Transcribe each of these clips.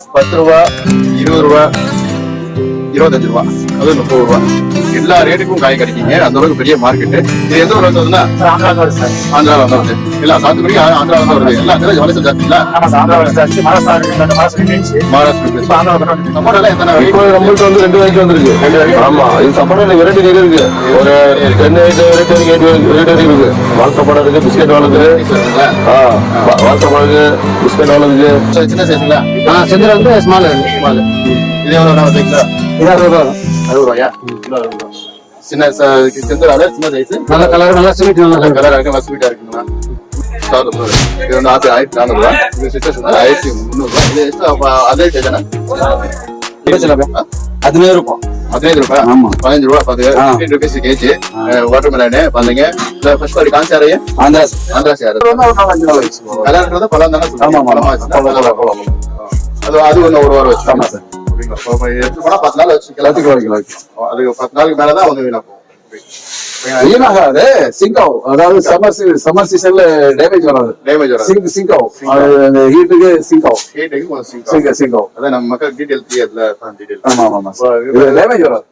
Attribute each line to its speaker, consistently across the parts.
Speaker 1: பத்து ரூபா இருபது ரூபா. இருபத்தஞ்சு ரூபா. அது முப்பது ரூபா. எல்லா ரேட்டுக்கும் காய் கிடைக்குங்க. அந்த அளவுக்கு பெரிய மார்க்கெட் இது எந்த ஊர்ல வந்ததுன்னா?
Speaker 2: ஆந்திரா சார்.
Speaker 1: ஆந்திரா வந்து வருது. இல்ல சாத்துக்குடி ஆந்திரா வந்து வருது. எல்லா இடத்துல வளர்ச்சி ஜாஸ்திங்களா
Speaker 3: நம்மள்ட்ட வந்து ரெண்டு வரைக்கும் வந்திருக்கு. ஆமா இது சப்போட்டா வெரைட்டி நிறைய இருக்கு. ஒரு டென் வெரைட்டி இருக்கு எயிட் வெரைட்டி இருக்கு. வால் சப்போட்டா இருக்கு பிஸ்கெட் வால் இருக்கு. ஆ வா- வால் சப்போட்டா இருக்கு பிஸ்கெட் இருக்கு.
Speaker 1: சின்ன சைஸ்ங்களா
Speaker 2: செந்தில் வந்து ஸ்மால்
Speaker 1: ஸ்மால் இது
Speaker 2: இது அறுபது ரூபா
Speaker 1: அறுபது ரூபாயா கிலோ அறுபது ரூபா சின்ன செந்தரால சின்ன சைஸ்
Speaker 2: நல்ல கலர் நல்லா ஸ்வீட் நல்லா
Speaker 1: கலரா இருக்கு நல்லா ஸ்வீட்டா இருக்குங்களா. இது வந்து ஆயிரத்தி ஆயிரத்தி நானூறு ரூபா இது சிஸ்டர்ஸ் வந்து ஆயிரத்தி முந்நூறு ரூபா இது extra அப்ப அதே சைஸ் தானே பதினைந்து ரூபாய்
Speaker 2: ஆமா.
Speaker 1: பதினஞ்சு ரூபா பாத்துங்க
Speaker 2: ஆ.
Speaker 1: Fifteen rupees KG water melon பாருங்க ஃபர்ஸ்ட் குவாலிட்டி காஞ்சாரையே
Speaker 2: ஆந்திரா
Speaker 1: ஆந்திரா சேர் கலர்ன்றது பழம் தானே
Speaker 2: ஆமா, ஆமா.
Speaker 1: பழமா பழம். அது அது ஒண்ணு ஒரு வாரம் வச்சு ஆமா சார் எடுத்து போனா பத்து நாள் வச்சுக்கலாம் அது பத்து நாளுக்கு மேலதான் வந்து வீணா போகும்.
Speaker 3: வீணாகாது சிங்க் ஆகும் அதாவது சம்மர் சம்மர் சீசன்ல டேமேஜ் வராது.
Speaker 1: டேமேஜ் வராது.
Speaker 3: சிங்க் சிங்க் ஆகும் அது அந்த ஹீட்டுக்கு சிங்க் ஆகும்
Speaker 1: ஹீட்டுக்கு
Speaker 3: சிங்க். சிங்க் ஆகும்
Speaker 1: அதான் நம்ம மக்கள் டீடைல் தெரியாதுல டீடைல்
Speaker 3: ஆமா ஆமா டேமேஜ் வராது.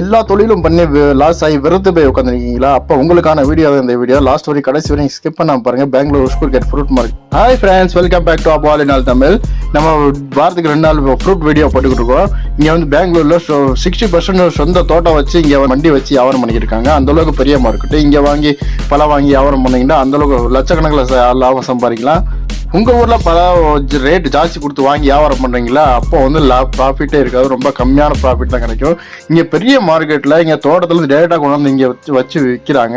Speaker 1: எல்லா தொழிலும் பண்ணி லாஸ் ஆகி வெறுத்து போய் உட்காந்துருக்கீங்களா அப்போ உங்களுக்கான வீடியோ இந்த வீடியோ லாஸ்ட் வரைக்கும் கடைசி வரைக்கும் ஸ்கிப் பண்ணாம பாருங்க. Bangalore school gate fruit market hi friends welcome back to அபாலி நாள் தமிழ் நம்ம வாரத்துக்கு ரெண்டு நாள் ஃப்ரூட் வீடியோ போட்டுக்கிட்டு இருக்கோம். இங்கே வந்து பெங்களூர்ல சிக்ஸ்டி பர்சன்ட் சொந்த தோட்டம் வச்சு இங்கே வண்டி வச்சு வியாபாரம் பண்ணிக்கிட்டு இருக்காங்க அந்த அளவுக்கு பெரிய மார்க்கெட் இங்கே வாங்கி பழம் வாங்கி வியாபாரம் பண்ணீங்கன்னா அந்த அளவுக்கு லட்சக்கணக்கில் லாபம் சம்பாதிக்கலாம். உங்க ஊர்ல பல ரேட் ஜாஸ்தி கொடுத்து வாங்கி வியாபாரம் பண்றீங்களா? அப்போ வந்து லா ப்ராஃபிட்டே இருக்காது. ரொம்ப கம்மியான ப்ராஃபிட் தான் கிடைக்கும். இங்கே பெரிய மார்க்கெட்டில் இங்கே தோட்டத்தில் டேரெக்டாக கொண்டு வந்து இங்கே வச்சு வச்சு விற்கிறாங்க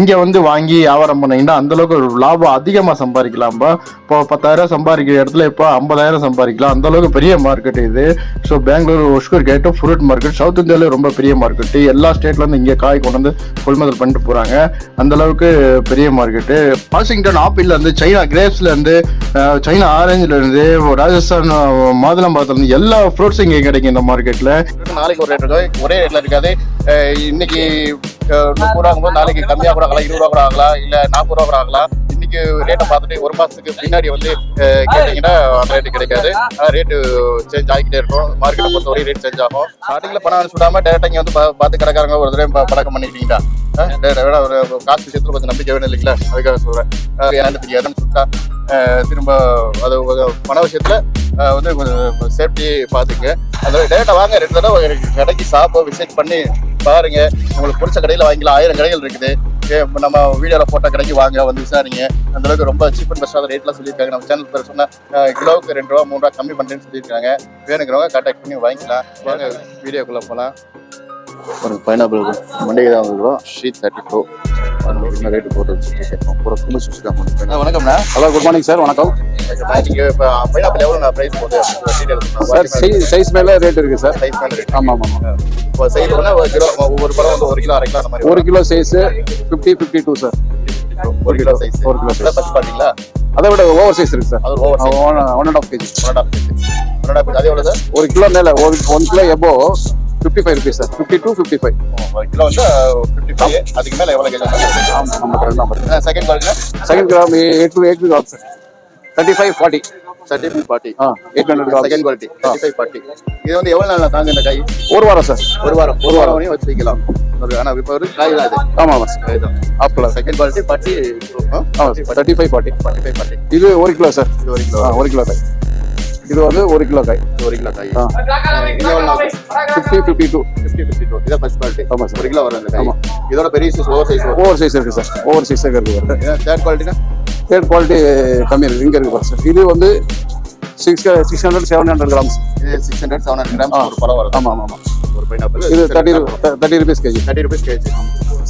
Speaker 1: இங்கே வந்து வாங்கி வியாபாரம் பண்ணீங்கன்னா அந்தளவுக்கு லாபம் அதிகமாக சம்பாதிக்கலாம்பா இப்போ பத்தாயிரம் சம்பாதிக்கிற இடத்துல இப்போ ஐம்பதாயிரம் சம்பாதிக்கலாம். அந்தளவுக்கு பெரிய மார்க்கெட் இது. ஸோ பெங்களூர் ஒஷ்கூர் கேட்டு ஃப்ரூட் மார்க்கெட் சவுத் இந்தியாவிலே ரொம்ப பெரிய மார்க்கெட்டு எல்லா ஸ்டேட்லேருந்து இங்கே காய் கொண்டு வந்து கொள்முதல் பண்ணிட்டு போகிறாங்க அந்தளவுக்கு பெரிய மார்க்கெட்டு வாஷிங்டன் ஆப்பிள்லேருந்து சைனா கிரேப்ஸ்லேருந்து சைனா ஆரஞ்சுல இருந்து ராஜஸ்தான் அஹ், மாதுளம்பழத்துல இருந்து எல்லா ஃப்ரூட்ஸும் இங்கே கிடைக்கும் இந்த மார்க்கெட்ல நாளைக்கு ஒரு ரேட் இருக்காது ஒரே ரேட்ல இருக்காது. இன்னைக்கு முப்பது ரூபா ஆகும்போது நாளைக்கு கம்மியா கூட ஆகலாம். இருபது ரூபா கூட ஆகலாம். இல்ல நாற்பது ரூபா கூட ஆகலாம். இன்னைக்கு ரேட்டை பார்த்துட்டு ஒரு மாசத்துக்கு பின்னாடி வந்து கேட்டீங்கன்னா ரேட்டு கிடைக்காது. ரேட்டு சேஞ்ச் ஆகிக்கிட்டே இருக்கும். மார்க்கெட்டை பொறுத்த வரைக்கும் ரேட் சேஞ்ச் ஆகும். ஸ்டார்டிங்கில் பணம் சுடாமல் டேரெக்டாக இங்கே வந்து பார்த்து கடைக்காரங்க ஒரு தடவை பழக்கம் பண்ணிக்கிட்டீங்களா? வேணா ஒரு காசு விஷயத்தில் கொஞ்சம் நம்பிக்கை வேணும் இல்லைங்களா? அதுக்காக சொல்கிறேன் ஏன்னு யாருன்னு தெரியாதுன்னு திரும்ப அது பண விஷயத்தில் வந்து கொஞ்சம் சேஃப்டி பார்த்துங்க அந்த டேரெக்டாக வாங்க. ரெண்டு தடவை கடைக்கு ஷாப்பை விசிட் பண்ணி பாருங்க. உங்களுக்கு பிடிச்ச கடையில் வாங்கிக்கலாம். ஆயிரம் கடைகள் இருக்குது. நம்ம வீடியோவில் போட்ட கடைக்கு வாங்க வந்து விசாரிங்க. அந்த அளவுக்கு ரொம்ப சீப் அண்ட் பெஸ்ட்டாக ரேட்லாம் சொல்லியிருக்காங்க. நம்ம சேனல் பேர் சொன்ன அஹ், கிலோவுக்கு ரெண்டு ரூபா மூணு ரூபா கம்மி பண்ணுறேன்னு சொல்லியிருக்காங்க. வேணுங்கிறவங்க கான்டாக்ட் பண்ணி வாங்கிக்கலாம். வாங்க வீடியோக்குள்ளே போகலாம் ஒரு பைனாப்பிள் மண்டிகை தான் வந்துருக்கோம் ஷீட் தேர்ட்டி டூ ரேட்டு போட்டு வச்சுருக்கோம் ஒரு கும்பல் வச்சுருக்காங்க வணக்கம்ண்ணா.
Speaker 3: ஹலோ குட் மார்னிங் சார் வணக்கம். சார் சைஸ் மேல ரேட் இருக்கு சார்
Speaker 1: சைஸ் மேலே ரேட்
Speaker 3: ஆமா ஆமா ஆமா.
Speaker 1: இப்போ சைஸ் ஒரு கிலோ ஒவ்வொரு பழம் வந்து ஒரு கிலோ அரை கிலோ அந்த மாதிரி
Speaker 3: ஒரு kilo size fifty fifty two
Speaker 1: sir. ஒரு கிலோ சைஸ்
Speaker 3: ஒரு கிலோ size.
Speaker 1: பச்சு பார்த்தீங்களா
Speaker 3: அதை விட ஓவர் சைஸ் இருக்கு சார்
Speaker 1: அது oversize
Speaker 3: one one and half KG
Speaker 1: one and KG அது எவ்வளோ சார்
Speaker 3: ஒரு கிலோ மேல ஒரு ஒன் கிலோ எபோ fifty five rupees sir fifty two fifty five
Speaker 1: ஒரு கிலோ வந்து ஃபிஃப்டி ஃபைவ் அதுக்கு மேலே எவ்வளோ கேஜி
Speaker 3: ஆமாம் number number
Speaker 1: second quality
Speaker 3: second gram eight to eight gram sir thirty five forty
Speaker 1: thirty five forty
Speaker 3: ah eight hundred gram
Speaker 1: second quality thirty five forty இது வந்து எவ்வளோ நாள் தாங்க இந்த காய்?
Speaker 3: ஒரு வாரம் சார்
Speaker 1: ஒரு வாரம். ஒரு வாரம். வரையும் வச்சு வைக்கலாம். ஆனால் இப்போ ஒரு காய் தான் இது.
Speaker 3: ஆமாம் ஆமாம் சார்
Speaker 1: இதுதான்
Speaker 3: ஆப்பிள்
Speaker 1: செகண்ட் குவாலிட்டி ஃபார்ட்டி
Speaker 3: ஆமாம் sir thirty five forty
Speaker 1: forty five forty
Speaker 3: இது ஒரு கிலோ சார்
Speaker 1: இது ஒரு கிலோ.
Speaker 3: ஒரு கிலோ காய் இது வந்து ஒரு கிலோ காய்.
Speaker 1: ஒரு கிலோ காய்.
Speaker 3: Fifty fifty two
Speaker 1: fifty fifty two இதான் ஃபர்ஸ்ட் குவாலிட்டி
Speaker 3: ஆமாம் சார்
Speaker 1: ஒரு கிலோ வரும் இந்த காய்.
Speaker 3: ஆமா.
Speaker 1: இதோட பெரிய size over size
Speaker 3: over size இருக்கு சார் ஓவர் சைஸ் இருக்கு வருது
Speaker 1: தேர்ட் குவாலிட்டினா
Speaker 3: தேர்ட் குவாலிட்டி கம்மி இருக்கு. இங்கே இருக்கு பாரு சார் இது வந்து six six hundred seven hundred grams
Speaker 1: இது six hundred seven hundred grams ஒரு பழம் வரும்.
Speaker 3: ஆமாம் ஆமாம் ஆமாம்
Speaker 1: ஒரு பைனாப்பிள்
Speaker 3: இது thirty thirty rupees KG
Speaker 1: thirty rupees KG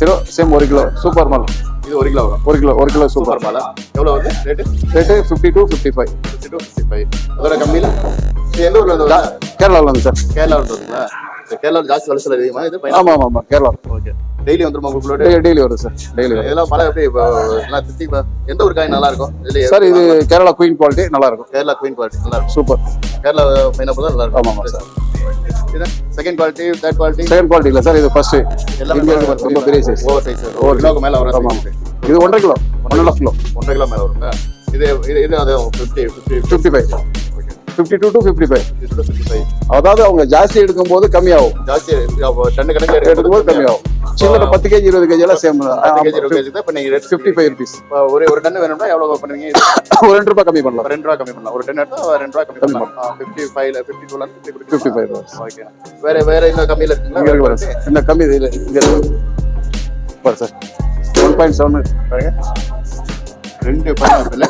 Speaker 3: சரி சேம் ஒரு கிலோ. சூப்பர் மால்
Speaker 1: இது ஒரு கிலோ வரும்
Speaker 3: ஒரு கிலோ ஒரு கிலோ சூப்பர்.
Speaker 1: மாலா எவ்வளோ வருது? Rate?
Speaker 3: Rate fifty two fifty five
Speaker 1: fifty two fifty five அதோட கம்மியில்? இது எந்த ஊரில் வந்து
Speaker 3: கேரளாவில் வந்து சார்.
Speaker 1: கேரளா வருதுங்களா? கேரளாவில் ஜாஸ்தி வளசல் அதிகமா? இது
Speaker 3: ஆமாம் ஆமாம் ஆமாம் கேரளா
Speaker 1: ஓகே. டெய்லி வந்துருமா உங்களோட
Speaker 3: டெய்லி வருது சார் டெய்லி வருது
Speaker 1: இதெல்லாம் பழம் எப்படி எல்லாம் இப்போ எந்த ஒரு காய் நல்லா இருக்கும்?
Speaker 3: சார் இது கேரளா குயின் குவாலிட்டி நல்லா இருக்கும்.
Speaker 1: கேரளா குயின் குவாலிட்டி நல்லா இருக்கும்.
Speaker 3: சூப்பர்.
Speaker 1: கேரளா பைனாப்பிள் தான் நல்லா இருக்கும்.
Speaker 3: ஆமாம்
Speaker 1: sir. Second quality third quality
Speaker 3: second quality இல்லை சார் இது ஃபர்ஸ்ட்
Speaker 1: எல்லாமே
Speaker 3: ரொம்ப பெரிய சைஸ்
Speaker 1: ஓவர் சைஸ் ஒரு கிலோக்கு மேலே வரும்
Speaker 3: ஆமாம். இது ஒன்றரை kilo. One and half kilo
Speaker 1: ஒன்றரை கிலோ மேலே வரும் இது இது இது அது
Speaker 4: fifty fifty fifty five fifty two to
Speaker 1: fifty five
Speaker 4: அதாவது அவங்க ஜாஸ்தி எடுக்கும் போது கம்மியாகும்.
Speaker 1: ஜாஸ்தி டன்னு கணக்கு
Speaker 4: எடுக்கும் போது கம்மியாகும். சின்ன பத்து கேஜி இருபது கேஜி எல்லாம் சேம்
Speaker 1: கேஜி இருபது கேஜி தான். இப்போ நீங்கள் ரேட்
Speaker 4: ஃபிஃப்டி ஃபைவ் ருபீஸ்
Speaker 1: ஒரு ஒரு டன் வேணும்னா எவ்வளோ பண்ணுவீங்க?
Speaker 4: ஒரு ரெண்டு ரூபாய் கம்மி பண்ணலாம்.
Speaker 1: ரெண்டு ரூபா கம்மி பண்ணலாம். ஒரு டென் எடுத்தா ரெண்டு ரூபா கம்மி பண்ணலாம். ஃபிஃப்டி ஃபைவ்ல ஃபிஃப்டி டூல
Speaker 4: ஃபிஃப்டி ஃபைவ்
Speaker 1: ஓகே வேற வேற இன்னும் கம்மியில் இருக்குங்களா?
Speaker 4: இந்த கம்மி இது இங்க பாரு சார் ஒன் பாயிண்ட் செவன்
Speaker 1: பாருங்க. ரெண்டு பைனாப்பிள்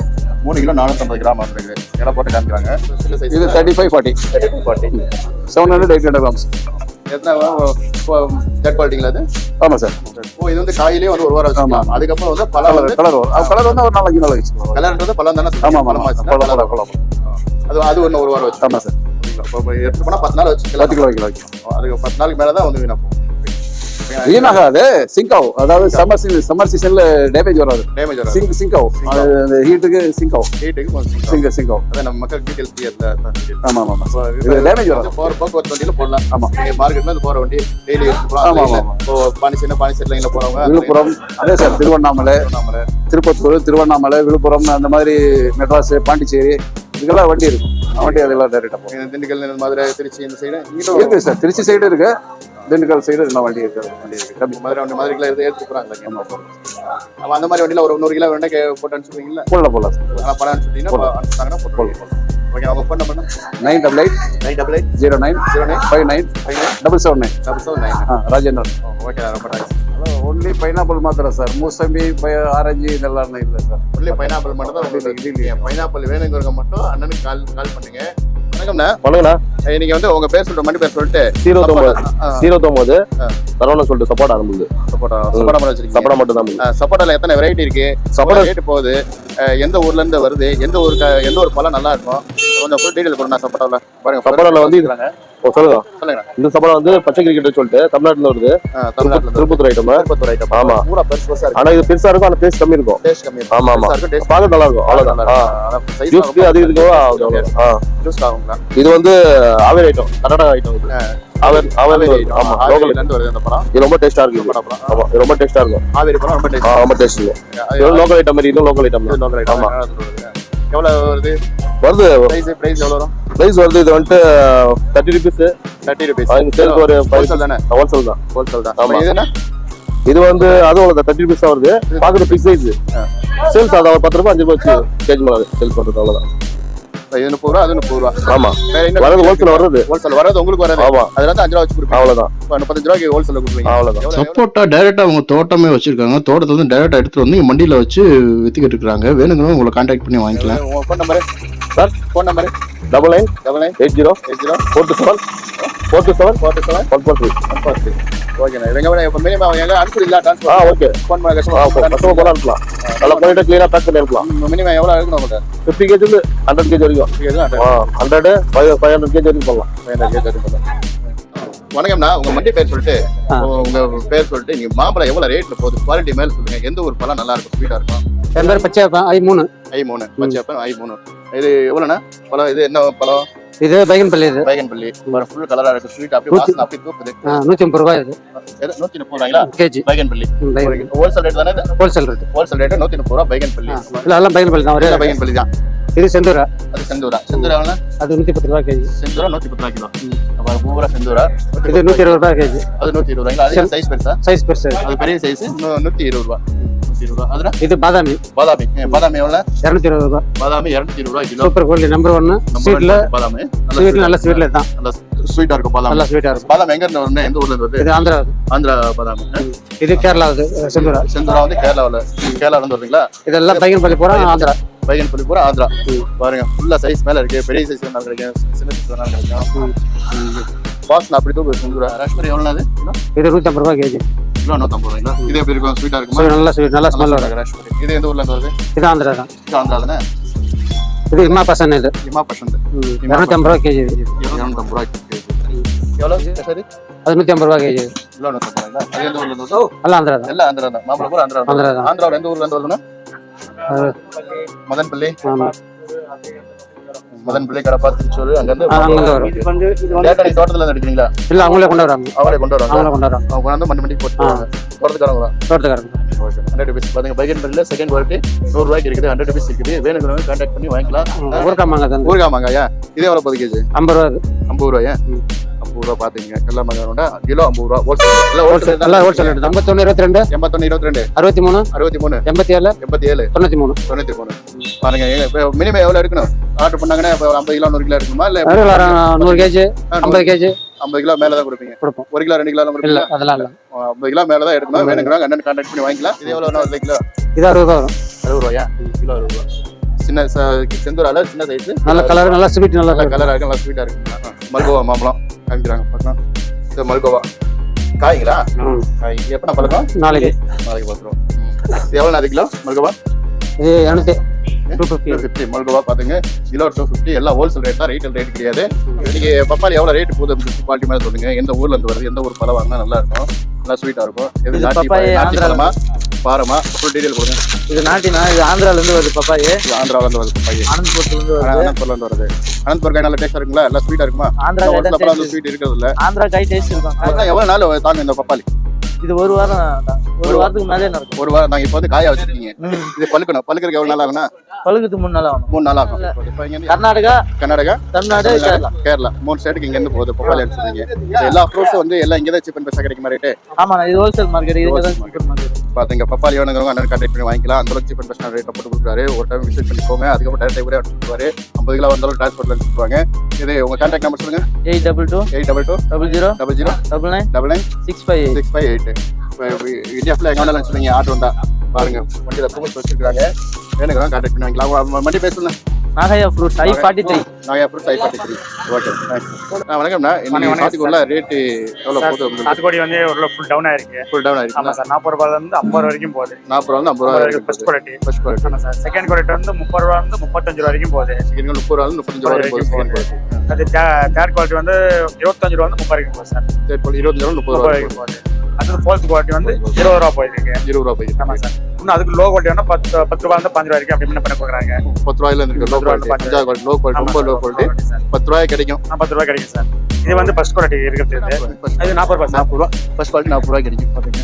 Speaker 1: மூணு கிலோ நானூற்றம்பது கிராம் வந்துருக்கு எடை போட்டு காமிக்கிறாங்க.
Speaker 4: இது thirty five forty
Speaker 1: forty
Speaker 4: seven hundred eight hundred grams
Speaker 1: எத்தனை தேர்ட் குவாலிட்டிங்களா அது?
Speaker 4: ஆமாம் சார்.
Speaker 1: ஓ இது வந்து காயிலே வந்து ஒரு வாரம் வச்சுக்கலாம் அதுக்கப்புறம் வந்து பழம் வந்து
Speaker 4: கலர் வரும் கலர் வந்து ஒரு நாளைக்கு நாள் வச்சுக்கலாம்
Speaker 1: கலர்ன்றது பழம் தானே
Speaker 4: ஆமாம் ஆமாம் பழம் பழம் பழம்
Speaker 1: அது அது ஒன்று ஒரு வாரம் வச்சு
Speaker 4: ஆமாம் சார்.
Speaker 1: எடுத்து போனால் பத்து நாள் வச்சுக்கலாம்.
Speaker 4: பத்து கிலோ வைக்கலாம்
Speaker 1: அதுக்கு பத்து நாளுக்கு மேலே தான் வந்து வீணா போகும்
Speaker 4: வீணாகாது. சிங்க் ஆகும் அதாவது சம்மர் சீசன் சம்மர் சீசன்ல டேமேஜ் வராது.
Speaker 1: டேமேஜ் வராது.
Speaker 4: சிங்க் சிங்க் ஆகும் அது அந்த ஹீட்டுக்கு சிங்க் ஆகும்
Speaker 1: ஹீட்டுக்கு
Speaker 4: சிங்க் சிங்க் ஆகும்
Speaker 1: அதான் நம்ம மக்கள் டீட்டெயில் கிளியர்ல
Speaker 4: ஆமாம் ஆமாம் ஆமாம் இது டேமேஜ் வராது.
Speaker 1: போற போக்குவரத்து வண்டியில போடலாம்.
Speaker 4: ஆமா.
Speaker 1: மார்க்கெட்ல இருந்து போற வண்டி டெய்லி
Speaker 4: ஆமா, ஆமா,
Speaker 1: பாண்டிச்சேரி பாண்டிச்சேரி லைன்ல போறவங்க
Speaker 4: விழுப்புரம். அதே சார் திருவண்ணாமலை. திருப்பத்தூர் திருவண்ணாமலை விழுப்புரம் அந்த மாதிரி மெட்ராஸ் பாண்டிச்சேரி இதுக்கெல்லாம் வண்டி இருக்கும் வண்டி அதெல்லாம் டேரெக்டாக போகும்
Speaker 1: திண்டுக்கல் மதுரை திருச்சி இந்த சைடு
Speaker 4: இருக்கு சார். திருச்சி சைடு இருக்கு. திண்டுக்கல் சைடு இன்னும் வண்டி இருக்கு வண்டி இருக்கு கம்மி.
Speaker 1: மதுரை வண்டி மதுரைக்குள்ள எடுத்து எடுத்து போறாங்க அப்ப அந்த மாதிரி வண்டியில ஒரு நூறு கிலோ வேண்டாம் போட்டு அனுப்பிச்சுவீங்களா
Speaker 4: போடலாம் போடலாம் சார்.
Speaker 1: ஆனா பணம் அனுப்பிச்சுட்டீங்கன்னா அனுப்பிச்சாங்கன்னா போட்டு ஓகே அவங்க phone
Speaker 4: number nine double
Speaker 1: eight nine double
Speaker 4: eight zero
Speaker 1: nine zero
Speaker 4: nine five nine double seven
Speaker 1: nine. Double seven
Speaker 4: nine. Rajendran.
Speaker 1: Okay ரொம்ப தேங்க்ஸ்
Speaker 4: ஒன்லி பைனாப்பிள் மாத்திரம் சார் மூசம்பி ஆரஞ்சு இதெல்லாம் இல்லை சார்
Speaker 1: ஒன்லி பைனாப்பிள் மட்டும் தான் உங்களுக்கு pineapple வேணுங்கிறவங்க மட்டும் அண்ணனுக்கு கால் கால் பண்ணுங்க. வணக்கம்ண்ணா. ஏய், நீங்க வந்து உங்க பேர் சொல்ற மணி பேர் சொல்லிட்டு
Speaker 3: ஜீரோ தொம்பது
Speaker 1: ஆ.
Speaker 3: ஜீரோ தொம்பது
Speaker 1: ஆ.
Speaker 3: சரவணன் சொல்லிட்டு சப்போட்டா ஆரம்பிக்குது
Speaker 1: சப்போட்டா சப்போட்டா மரம் வச்சிருக்கீங்க.
Speaker 3: சப்போட்டா மட்டும் தான்
Speaker 1: சப்போட்டால எத்தனை வெரைட்டி இருக்கு?
Speaker 3: சப்போட்டா
Speaker 1: ரேட் போகுது. எந்த ஊர்ல இருந்து வருது? எந்த ஊருக்கு எந்த ஒரு பழம் நல்லா இருக்கும்? கொஞ்சம் ஃபுல் டீடைல் கொடுங்க சப்போட்டாவில் பாருங்க
Speaker 3: வந்து இது- ஓ, சொல்லுங்க.
Speaker 1: சொல்லுங்க.
Speaker 3: இந்த சப்போட்டா வந்து பச்சை கிரிக்கெட் சொல்லிட்டு தமிழ்நாட்டுல வருது. திருப்பத்தூர் ஐட்டம்
Speaker 1: திருப்பத்தூர் ஐட்டம்
Speaker 3: ஆமா.
Speaker 1: பூரா பெருசு பெருசா
Speaker 3: ஆனா இது பெருசா இருக்கும் ஆனா டேஸ்ட் கம்மி இருக்கும்.
Speaker 1: டேஸ்ட் கம்மி
Speaker 3: ஆமா, ஆமா.
Speaker 1: இருக்கும்
Speaker 3: பார்க்க நல்லா இருக்கும். அவ்வளவுதான். ஜூஸ்க்கு அது இதுக்கோ
Speaker 1: ஜூஸ் ஆகுங்களா
Speaker 3: இது வந்து ஆவேர் ஐட்டம் கர்நாடகா ஐட்டம் இது. ஆவேர் ஆவேர் ஆமா லோக்கல்
Speaker 1: இருந்து வருது அந்த பழம்
Speaker 3: இது ரொம்ப டேஸ்டா இருக்கு. இது.
Speaker 1: பழம் பழம்.
Speaker 3: ஆமா இது ரொம்ப டேஸ்டா இருக்கும்.
Speaker 1: ஆவேரி பழம் ரொம்ப டேஸ்ட்
Speaker 3: ரொம்ப டேஸ்ட் லோக்கல் ஐட்டம் மாதிரி இதுவும் லோக்கல் ஐட்டம்
Speaker 1: லோக்கல் ஐட்டம்
Speaker 3: ஆமா.
Speaker 1: எவ்வளவு வருது?
Speaker 3: வருது.
Speaker 1: பிரைஸ் பிரைஸ் எவ்வளவு வரும்?
Speaker 3: பிரைஸ் வருது இது வந்துட்டு thirty rupees
Speaker 1: thirty rupees
Speaker 3: sales ஒரு
Speaker 1: ஹோல்சேல் தானே?
Speaker 3: ஹோல்சேல் தான்.
Speaker 1: ஹோல்சேல் தான்.
Speaker 3: ஆமா.
Speaker 1: இது என்ன?
Speaker 3: இது வந்து அது அவ்வளோ தேர்ட்டி ருபீஸ் தான் வருது பார்க்குறது பிக்ஸ் சைஸ் சேல்ஸ் அது ஒரு பத்து ரூபாய் அஞ்சு ரூபாய் வச்சு கேஜ் மேலே சேல்ஸ் பண்ணுறது அவ்வளோதான்
Speaker 1: இது முப்பது ரூபா அது முப்பது ரூபா.
Speaker 3: ஆமா.
Speaker 1: வேற என்ன
Speaker 3: வரது ஹோல்சேல் வர்றது.
Speaker 1: ஹோல்சேல் வரது உங்களுக்கு வராது.
Speaker 3: ஆமா.
Speaker 1: அதுல அஞ்சு ரூபா வச்சு கொடுப்பீங்க.
Speaker 3: அவ்வளோதான்
Speaker 1: இப்ப முப்பத்தஞ்சு ரூபாய்க்கு ஹோல்சேல் கொடுப்பீங்க. எவ்வளவு-
Speaker 5: சப்போட்டா டைரக்டா அவங்க தோட்டமே வச்சிருக்காங்க. தோட்டத்தை வந்து டைரக்டா எடுத்துட்டு வந்து மண்டியில வச்சு வித்துக்கிட்டு இருக்காங்க வேணுங்கிறவங்க உங்களை கான்டாக்ட் பண்ணி வாங்கிக்கலாம்.
Speaker 1: உங்க phone number
Speaker 3: sir
Speaker 1: phone number
Speaker 3: double nine
Speaker 1: double nine
Speaker 3: eight zero
Speaker 1: eight zero
Speaker 3: four two seven four two seven
Speaker 1: four two seven
Speaker 3: one four three
Speaker 1: one four three ஓகேண்ணா எங்க இப்போ மினிமம் எங்க அனுப்பிடுங்களா
Speaker 3: ஆ
Speaker 1: ட்ரான்ஸ்போர்ட்
Speaker 3: ஓகே
Speaker 1: ஃபோன் பண்ண
Speaker 3: customer
Speaker 1: customer
Speaker 3: போல இருக்கலாம் நல்லா பண்ணிட்டு க்ளீனாக பேக் பண்ணி
Speaker 1: மினிமம் எவ்வளோ இருக்கணும் உங்கள்கிட்ட
Speaker 3: ஃபிஃப்டி கேஜி ஹண்ட்ரட் கேஜி வரைக்கும். Hundred five five hundred KG வரைக்கும் போடலாம்.
Speaker 1: வணக்கம்ண்ணா உங்க மண்டி பேர் சொல்லிட்டு உங்க பேர் சொல்லிட்டு நீங்க மாம்பழம் எவ்வளவு ரேட்ல போகுது? குவாலிட்டி மேல சொல்லுங்க. எந்த ஒரு பழம் நல்லா இருக்கும்? ஸ்வீட்டா இருக்கும்?
Speaker 2: என் பேர் பச்சையப்பன் ஐ மூணு.
Speaker 1: ஐ மூணு. பச்சைப்பழம் ஐ மூணு. இது எவ்வளோண்ணா பழம் இது என்ன பழம்?
Speaker 2: இது பைகன்பள்ளி இது.
Speaker 1: பைகன்பள்ளி ஃபுல் கலரா இருக்கு. ஸ்வீட் அப்படியே
Speaker 2: நூத்தி-
Speaker 1: வாசனை அப்படியே தூக்குது.
Speaker 2: நூத்தி ஐம்பது ரூபாய் இது.
Speaker 1: நூத்தி முப்பது ரூபாய்ங்களா?
Speaker 2: கேஜி.
Speaker 1: பைகன்பள்ளி ஹோல்சேல் ரேட் தானே
Speaker 2: ஹோல்சேல் ரேட்
Speaker 1: ஹோல்சேல் ரேட் நூத்தி முப்பது ரூபா பைகன்பள்ளி
Speaker 2: இல்ல எல்லாம் பைகன்பள்ளி தான். ஒரே
Speaker 1: பைகன்பள்ளி தான்.
Speaker 2: இது செந்தூரா.
Speaker 1: அது செந்தூரா. செந்தூரா
Speaker 2: அது நூத்தி பத்து ரூபாய் கேஜி.
Speaker 1: செந்தூரா நூத்தி பத்து ரூபா கிலோ. அப்புறம் பூரா செந்தூரா.
Speaker 2: இது நூத்தி இருபது ரூபாய் கேஜி.
Speaker 1: அது நூத்தி இருபது அது சைஸ் பெருசா?
Speaker 2: சைஸ் பெருசு
Speaker 1: அது பெரிய சைஸ் நூத்தி இருபது ரூபா நூத்தி இருபது ரூபா. அதுல?
Speaker 2: இது பாதாமி.
Speaker 1: பாதாமி. பாதாமி
Speaker 2: இருநூத்தி இருபது ரூபாய்
Speaker 1: பாதாமி இருநூத்தி இருபது ரூபா கிலோ.
Speaker 2: சூப்பர் குவாலிட்டி நம்பர் ஸ்வீட்ல
Speaker 1: பாதாமி.
Speaker 2: ஸ்வீட்ல நல்ல ஸ்வீட்ல தான்
Speaker 1: நல்ல ஸ்வீட்டா இருக்கும் பாதாமி.
Speaker 2: நல்ல ஸ்வீட்டா இருக்கும்.
Speaker 1: பாதாம் எங்க இருந்து எந்த ஊர்ல இருந்து
Speaker 2: இது ஆந்திரா.
Speaker 1: ஆந்திரா பாதாம்.
Speaker 2: இது கேரளா செந்தூரா.
Speaker 1: செந்தூரா வந்து கேரளாவுல. கேரளால இருந்து வருதுங்களா?
Speaker 2: இதெல்லாம் பைகன்பள்ளி போறோம் ஆந்திரா?
Speaker 1: பையன் புள்ளி பூரா ஆந்திரா. பாருங்க ஃபுல்லா சைஸ் மேல இருக்கு. பெரிய சைஸ் வேணாலும் கிடைக்கும். சின்ன சைஸ் வேணாலும் கிடைக்கும். வாசனை அப்படி தூக்கு செந்தூரா ராஷ்பரி எவ்வளவு அது?
Speaker 2: இது நூத்தி ஐம்பது ரூபாய் கேஜி.
Speaker 1: கிலோ நூத்தம்பது ரூபாய்ங்களா? இது எப்படி இருக்கும்? ஸ்வீட்டா இருக்குமா?
Speaker 2: நல்ல ஸ்வீட் நல்ல ஸ்மெல் வரும்.
Speaker 1: ராஷ்பரி இது எந்த ஊர்ல வருது?
Speaker 2: இது ஆந்திரா தான்.
Speaker 1: இது ஆந்திரா தானே?
Speaker 2: இது இம்மா பசன் இது.
Speaker 1: இமா பசந்த்.
Speaker 2: இருநூத்தி ஐம்பது ரூபாய் கேஜி
Speaker 1: இருநூத்தம்பது சரி.
Speaker 2: அது ஐம்பது ரூபாய் கேஜி
Speaker 1: கிலோ நூத்தம்பது ரூபாய்ங்களா? அது எந்த ஊர்ல இருந்து வருது?
Speaker 2: எல்லாம் ஆந்திரா தான்.
Speaker 1: எல்லாம் ஆந்திரா தான். மாப்பிள பூரா ஆந்திரா
Speaker 2: ஆந்திரா தான்.
Speaker 1: ஆந்திராவில் எந்த ஊர்ல இருந்து வருதுன்னா?
Speaker 2: அது-
Speaker 1: மதன்பள்ளி?
Speaker 2: ஆமா
Speaker 1: மதன்பள்ளி கடப்பா திருச்சூர்
Speaker 2: அங்கிருந்து
Speaker 1: டேட்டா தோட்டத்துல எடுக்கிறீங்களா?
Speaker 2: இல்ல அவங்களே கொண்டு வராங்க.
Speaker 1: அவங்களே கொண்டு வராங்க
Speaker 2: அவங்களே கொண்டு வராங்க.
Speaker 1: அவங்க கொண்டாந்து மண்டி மண்டி போட்டு போறதுக்காரங்களா
Speaker 2: தோட்டத்துக்காரங்க.
Speaker 1: ஹண்ட்ரட் ருபீஸ் பாருங்க பைகன் பரியில் செகண்ட் குவாலிட்டி நூறு ரூபாய்க்கு இருக்குது. ஹண்ட்ரட் ருபீஸ் இருக்குது. வேணுங்கிறவங்க கான்டாக்ட் பண்ணி வாங்கிக்கலாம்.
Speaker 2: ஊருக்கா மாங்காய் தான்
Speaker 1: ஊறுகாய் மாங்காயா? இதே எவ்வளோ பத்து கேஜி
Speaker 2: ஐம்பது ரூபா.
Speaker 1: ஐம்பது ரூபாயா? ஐம்பது ரூபா பாத்தீங்க. எல்லா மாங்காய் கிலோ ஐம்பது ரூபா. ஹோல்சேல் ஹோல்சேல்
Speaker 2: எல்லாம் ஹோல்சேல் ரேட் ஐம்பத்தொன்று இருபத்தி ரெண்டு.
Speaker 1: எண்பத்தொன்னு இருபத்தி ரெண்டு.
Speaker 2: அறுபத்தி மூணு.
Speaker 1: அறுபத்தி மூணு.
Speaker 2: எண்பத்தி ஏழு.
Speaker 1: எண்பத்தி ஏழு.
Speaker 2: தொண்ணூற்றி மூணு.
Speaker 1: தொண்ணூத்தி மூணு. பாருங்க மினிமம் எவ்வளோ எடுக்கணும்? ஆர்டர் பண்ணாங்கன்னா இப்போ ஐம்பது கிலோ நூறு கிலோ எடுக்கணுமா? இல்லை
Speaker 2: நூறு கேஜி ஐம்பது கேஜி.
Speaker 1: ஐம்பது கிலோ மேலே தான் கொடுப்பீங்க.
Speaker 2: கொடுப்போம்.
Speaker 1: ஒரு கிலோ ரெண்டு கிலோ
Speaker 2: இல்ல அதெல்லாம் இல்ல.
Speaker 1: ஐம்பது கிலோ மேலே தான் எடுக்கணும் வேணுங்கிறவங்க அண்ணன் கான்டாக்ட் பண்ணி வாங்கிக்கலாம். இது எவ்வளோ ஒரு கிலோ.
Speaker 2: இது அறுபது ரூபா வரும்.
Speaker 1: அறுபது ரூபாயா? கிலோ அறுபது ரூபா. சின்ன செந்தூரால சின்ன சைஸ்
Speaker 2: நல்ல கலர் நல்ல ஸ்வீட் நல்ல கலர்
Speaker 1: இருக்கு நல்லா ஸ்வீட்டாக இருக்கு மல்கோவா மாம்பழம். காமிக்கிறாங்க பார்க்கலாம். இது மல்கோவா. காய்ங்களா? காய். எப்போ பழக்கம்?
Speaker 2: நாளைக்கு.
Speaker 1: நாளைக்கு பார்த்துருவோம். இது எவ்வளோ நாலு கிலோ மல்கோவா?
Speaker 2: இது இரநூத்தி டூ ஃபிஃப்டி
Speaker 1: ஃபிஃப்டி மல்கோவா பாத்துங்க. கிலோ டூ ஃபிஃப்டி எல்லாம் ஹோல்சேல் ரேட் தான் ரீட்டைல் ரேட் கிடையாது. இன்னைக்கு பப்பாளி எவ்வளோ ரேட் போகுது குவாலிட்டி மாதிரி சொல்லுங்க. எந்த ஊர்ல இருந்து வருது எந்த ஊர் பழம் வாங்கினா நல்லா இருக்கும். நல்லா ஸ்வீட்டா இருக்கும். எது நாட்டி பழம், பாரமா. ஃபுல் டீடைல் கொடுங்க.
Speaker 6: இது நாட்டினா இது ஆந்திரால இருந்து வருது பப்பாயி
Speaker 1: இது ஆந்திரால இருந்து வருது பப்பாளி.
Speaker 6: ஆனந்த்புரத்துல இருந்து வருது.
Speaker 1: அனந்தபுரம்ல இருந்து வருது. அனந்தபுரம் நல்லா டேஸ்டா இருக்குங்களா? எல்லாம் ஸ்வீட்டா இருக்குமா?
Speaker 6: ஆந்திரா
Speaker 1: ஒரு ஸ்வீட் இருக்கிறது இல்ல
Speaker 6: ஆந்திரா டேஸ்ட் இருக்கும்.
Speaker 1: எவ்வளவு நாள் தாங்க இந்த பப்பாளி?
Speaker 6: இது ஒரு வாரம். ஒரு வாரத்துக்கு மேலே நடக்கும்.
Speaker 1: ஒரு வாரம் நாங்க இப்போ வந்து காய வச்சிருக்கீங்க. இது பழுக்கணும். பழுக்கிறதுக்கு எவ்வளவு நாள் ஆகும்னா?
Speaker 6: பழுகுக்கு மூணு நாள் ஆகும்
Speaker 1: மூணு நாள் ஆகும். இப்போ
Speaker 6: கர்நாடகா
Speaker 1: கர்நாடகா
Speaker 6: தமிழ்நாடு கேரளா.
Speaker 1: கேரளா. மூணு ஸ்டேட்டுக்கு இங்க இருந்து போகுது. பப்பாளி அடிச்சிருக்கீங்க. எல்லா ஃப்ரூட்ஸும் வந்து எல்லாம் இங்கே தான் சீப் அண்ட் கிடைக்குமா ரேட்டு
Speaker 6: ஆமா இது ஹோல்சேல் மார்க்கெட் இதுக்கு தான் சூப்பர் மார்க்கெட்
Speaker 1: பாத்துங்க. பப்பாளி வேணுங்கிறவங்க அண்ணன் கான்டாக்ட் பண்ணி வாங்கிக்கலாம். அந்த அளவுக்கு சீப் அண்ட் பெஸ்ட்டாக ரேட்டில் போட்டு கொடுக்குறாரு. ஒரு டைம் விசிட் பண்ணி போங்க அதுக்கப்புறம் டேரக்டாக கூட அனுப்பிச்சுருவாரு ஐம்பது கிலோ வந்தாலும் டிரான்ஸ்போர்ட்ல அனுப்பிச்சுருவாங்க இது உங்க கான்டாக்ட் நம்பர் சொல்லுங்க.
Speaker 6: Eight double
Speaker 1: two eight double
Speaker 6: two double
Speaker 1: zero double
Speaker 6: zero double
Speaker 1: nine double
Speaker 6: nine six five
Speaker 1: six five eight India ஃபுல்லாக எங்கே வேணாலும் சொல்லுங்க ஆட்டோ வந்தா பாருங்க. வண்டியில் ப்ரூஃப் வச்சிருக்காங்க வேணுங்கிறவங்க கான்டாக்ட் பண்ணி வாங்கிக்கலாம். வண்டி பேசுங்க
Speaker 6: Nagaiah fruits I forty three
Speaker 1: நான் அப்புறம் side party three okay thanks வணக்கம்ண்ணா இன்னைக்கு சாத்துக்குள்ள ரேட்டு எவ்வளோ போகுது
Speaker 7: சாத்துக்குடி வந்து ஒரு ஃபுல் டவுன் ஆயிருக்கு.
Speaker 1: ஃபுல் டவுன்
Speaker 7: ஆமா
Speaker 1: ஆயிடுச்சுங்களா
Speaker 7: சார் நாற்பது ரூபாயில இருந்து ஐம்பது ரூபா வரைக்கும் போகுது.
Speaker 1: நாற்பது ரூபா வந்து ஐம்பது ரூபா வரைக்கும்
Speaker 7: ஃபர்ஸ்ட் குவாலிட்டி
Speaker 1: ஃபர்ஸ்ட் குவாலிட்டி
Speaker 7: ஆமா சார் செகண்ட் குவாலிட்டி வந்து முப்பது ரூபா வந்து முப்பத்தஞ்சு ரூபா வரைக்கும் போகுது.
Speaker 1: சிக்கன் முப்பது ரூபா முப்பத்தஞ்சு ரூபா வரைக்கும் போகுது. செகண்ட்
Speaker 7: அது தேர்ட் குவாலிட்டி வந்து இருபத்தஞ்சு ரூபா வந்து முப்பது வரைக்கும் போகுது சார்.
Speaker 1: தேர்ட் குவாலிட்டி இருபத்தஞ்சு ரூபா முப்பது ரூபா
Speaker 7: வரைக்கும் போகுது. அடுத்தது ஃபோர்த் குவாலிட்டி வந்து இருபது ரூபா போயிருக்கு.
Speaker 1: இருபது ரூபா போயிருக்கு.
Speaker 7: ஆமா சார். இன்னும் அதுக்கு லோ குவாலிட்டி வந்து பத்து பத்து ரூபா வந்து பஞ்சு ரூபா வரைக்கும் அப்படி பண்ண கொடுக்குறாங்க
Speaker 1: பத்து ரூபாயில இருக்கு. லோ
Speaker 7: ரூபா
Speaker 1: குவாலிட்டி அஞ்சாவது குவாலிட்டி லோ குவாலிட்டி ரொம்ப லோ குவாலிட்டி பத்து ரூபாய் கிடைக்கும்.
Speaker 7: பத்து ரூபா கிடைக்கும் சார். இது வந்து ஃபர்ஸ்ட் குவாலிட்டி இருக்கிறது. இது நாற்பது ரூபா சார்.
Speaker 1: நாற்பது ரூபா ஃபர்ஸ்ட் குவாலிட்டி நாற்பது ரூபாய் கிடைக்கும். பாத்துங்க